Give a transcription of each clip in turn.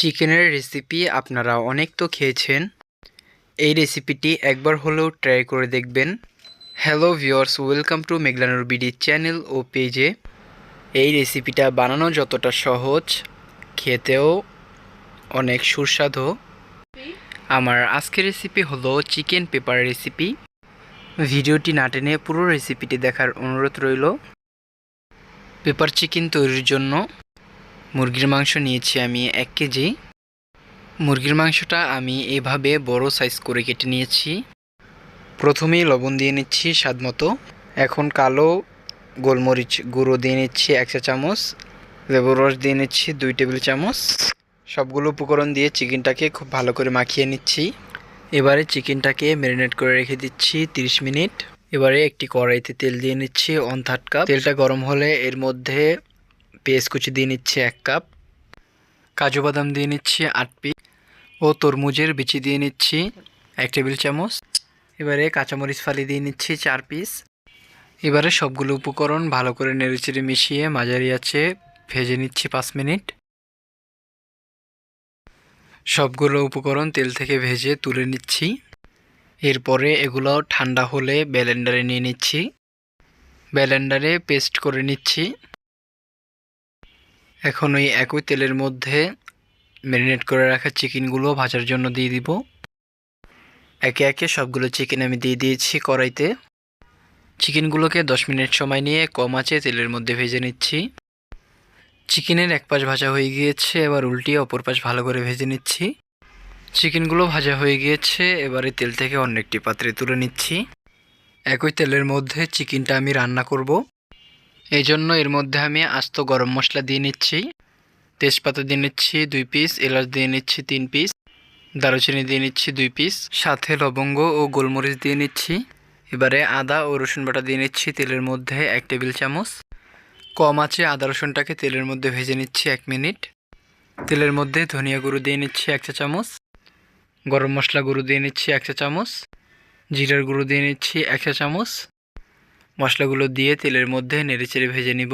চিকেনের রেসিপি আপনারা অনেক তো খেয়েছেন। এই রেসিপিটি একবার হলেও ট্রাই করে দেখবেন। Hello viewers welcome to Meghlanur BD channel ও পেজে এই রেসিপিটা বানানো যতটা সহজ, খেতেও অনেক সুস্বাদু। আমার আজকের রেসিপি হলো চিকেন পেপার রেসিপি ভিডিওটি না টেনে পুরো রেসিপিটি দেখার অনুরোধ রইল। পেপার চিকেন তৈরির জন্য মুরগির মাংস নিয়েছি আমি এক কেজি। মুরগির মাংসটা আমি এভাবে বড় সাইজ করে কেটে নিয়েছি। প্রথমেই লবণ দিয়ে নিচ্ছি স্বাদ মতো। এখন কালো গোলমরিচ গুঁড়ো দিয়ে নিচ্ছি এক চা চামচ। লেবুর রস দিয়ে নিচ্ছি দুই টেবিল চামচ। সবগুলো উপকরণ দিয়ে চিকেনটাকে খুব ভালো করে মাখিয়ে নিচ্ছি। এবারে চিকেনটাকে ম্যারিনেট করে রেখে দিচ্ছি 30 মিনিট। এবারে একটি কড়াইতে তেল দিয়ে নিচ্ছি অন থার্ড কাপ। তেলটা গরম হলে এর মধ্যে পেঁয়াজ কুচি দিয়ে নিচ্ছি এক কাপ, কাজু বাদাম দিয়ে নিচ্ছি আট পিস ও তরমুজের বিচি দিয়ে নিচ্ছি এক টেবিল চামচ। এবারে কাঁচামরিচ ফালি দিয়ে নিচ্ছি চার পিস। এবারে সবগুলো উপকরণ ভালো করে নেড়েচেড়ে মিশিয়ে মাঝারি আছে ভেজে নিচ্ছি পাঁচ মিনিট। সবগুলো উপকরণ তেল থেকে ভেজে তুলে নিচ্ছি। এরপরে এগুলো ঠান্ডা হলে ব্যালেন্ডারে নিয়ে নিচ্ছি। ব্যালেন্ডারে পেস্ট করে নিচ্ছি। এখন ওই একই তেলের মধ্যে ম্যারিনেট করে রাখা চিকেনগুলো ভাজার জন্য দিয়ে দিব। একে একে সবগুলো চিকেন আমি দিয়ে দিয়েছি কড়াইতে। চিকেনগুলোকে দশ মিনিট সময় নিয়ে কম আঁচে তেলের মধ্যে ভেজে নিচ্ছি। চিকেনের এক পাশ ভাজা হয়ে গিয়েছে, এবার উল্টিয়ে অপর পাশ ভালো করে ভেজে নিচ্ছি। চিকেনগুলো ভাজা হয়ে গিয়েছে, এবারে তেল থেকে অন্য একটি পাত্রে তুলে নিচ্ছি। একই তেলের মধ্যে চিকেনটা আমি রান্না করব। এই জন্য এর মধ্যে আমি আস্ত গরম মশলা দিয়ে নিচ্ছি। তেজপাতা দিয়ে নিচ্ছি দুই পিস এলাচ দিয়ে নিচ্ছি তিন পিস দারুচিনি দিয়ে নিচ্ছি দুই পিস সাথে লবঙ্গ ও গোলমরিচ দিয়ে নিচ্ছি। এবারে আদা ও রসুন বাটা দিয়ে নিচ্ছি তেলের মধ্যে এক টেবিল চামচ। কম আছে আদা রসুনটাকে তেলের মধ্যে ভেজে নিচ্ছি এক মিনিট। তেলের মধ্যে ধনিয়া গুঁড়ো দিয়ে নিচ্ছি এক চা চামচ। গরম মশলা গুঁড়ো দিয়ে নিচ্ছি এক চা চামচ। জিরার গুঁড়ো দিয়ে নিচ্ছি এক চা চামচ। মশলাগুলো দিয়ে তেলের মধ্যে নেড়েচেড়ে ভেজে নিব।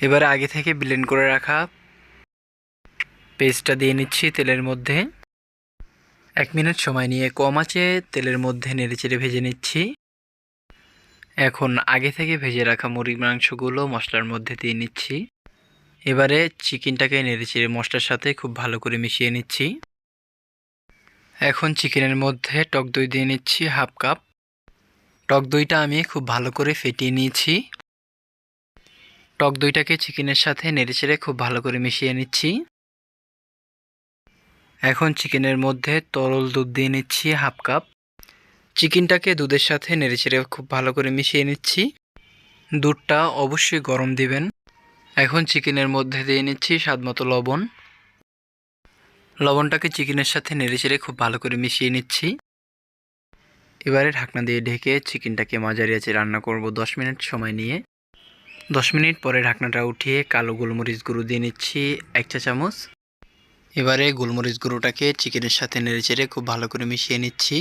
এবার আগে থেকে ব্লেন্ড করে রাখা পেস্টটা দিয়ে নিচ্ছি তেলের মধ্যে। এক মিনিট সময় নিয়ে কম আছে, তেলের মধ্যে নেড়েচেড়ে ভেজে নিচ্ছি। এখন আগে থেকে ভেজে রাখা মুরগির মাংসগুলো মশলার মধ্যে দিয়ে নিচ্ছি। এবারে চিকেনটাকে নেড়েচেড়ে মশলার সাথে খুব ভালো করে মিশিয়ে নিচ্ছি। এখন চিকেনের মধ্যে টক দই দিয়ে নিচ্ছি হাফ কাপ টক দইটা আমি খুব ভালো করে ফেটিয়ে নিয়েছি। টক দইটাকে চিকেনের সাথে নেড়েচেড়ে খুব ভালো করে মিশিয়ে নিচ্ছি। এখন চিকেনের মধ্যে তরল দুধ দিয়ে নিচ্ছি হাফ কাপ। চিকেনটাকে দুধের সাথে নেড়েচেড়ে খুব ভালো করে মিশিয়ে নিচ্ছি। দুধটা অবশ্যই গরম দিবেন। এখন চিকেনের মধ্যে দিয়ে নিচ্ছি স্বাদ মতো লবণ। লবণটাকে চিকেনের সাথে নেড়েচেড়ে খুব ভালো করে মিশিয়ে নিচ্ছি। এবারে ঢাকনা দিয়ে ঢেকে চিকেনটাকে মাঝারি আছে রান্না করব দশ মিনিট সময় নিয়ে। দশ মিনিট পরে ঢাকনাটা উঠিয়ে কালো গোলমরিচ গুঁড়ো দিয়ে নিচ্ছি এক চা চামচ। এবারে গোলমরিচ গুঁড়োটাকে চিকেনের সাথে নেড়েচেড়ে খুব ভালো করে মিশিয়ে নিচ্ছি।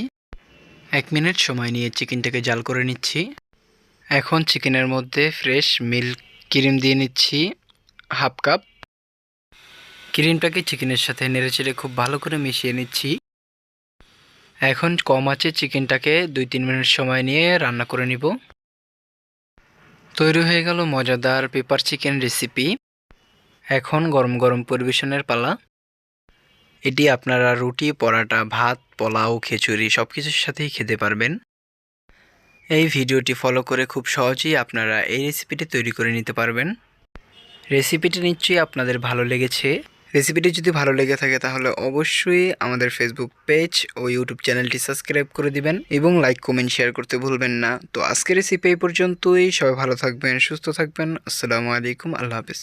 এক মিনিট সময় নিয়ে চিকেনটাকে জাল করে নিচ্ছি। এখন চিকেনের মধ্যে ফ্রেশ মিল্ক ক্রিম দিয়ে নিচ্ছি হাফ কাপ। ক্রিমটাকে চিকেনের সাথে নেড়েচেড়ে খুব ভালো করে মিশিয়ে নিচ্ছি। এখন কম আছে চিকেনটাকে দুই তিন মিনিট সময় নিয়ে রান্না করে নিব। তৈরি হয়ে গেল মজাদার পেপার চিকেন রেসিপি। এখন গরম গরম পরিবেশনের পালা। এটি আপনারা রুটি, পরাটা, ভাত, পোলাও, খিচুড়ি সব কিছুর সাথেই খেতে পারবেন। এই ভিডিওটি ফলো করে খুব সহজেই আপনারা এই রেসিপিটি তৈরি করে নিতে পারবেন। রেসিপিটি নিশ্চয়ই আপনাদের ভালো লেগেছে। রেসিপিটি যদি ভালো লেগে থাকে তাহলে অবশ্যই আমাদের ফেসবুক পেজ ও ইউটিউব চ্যানেলটি সাবস্ক্রাইব করে দিবেন এবং লাইক কমেন্ট শেয়ার করতে ভুলবেন না। তো আজকের রেসিপি এই পর্যন্তই। সবাই ভালো থাকবেন, সুস্থ থাকবেন। আসসালামু আলাইকুম। আল্লাহ হাফিজ।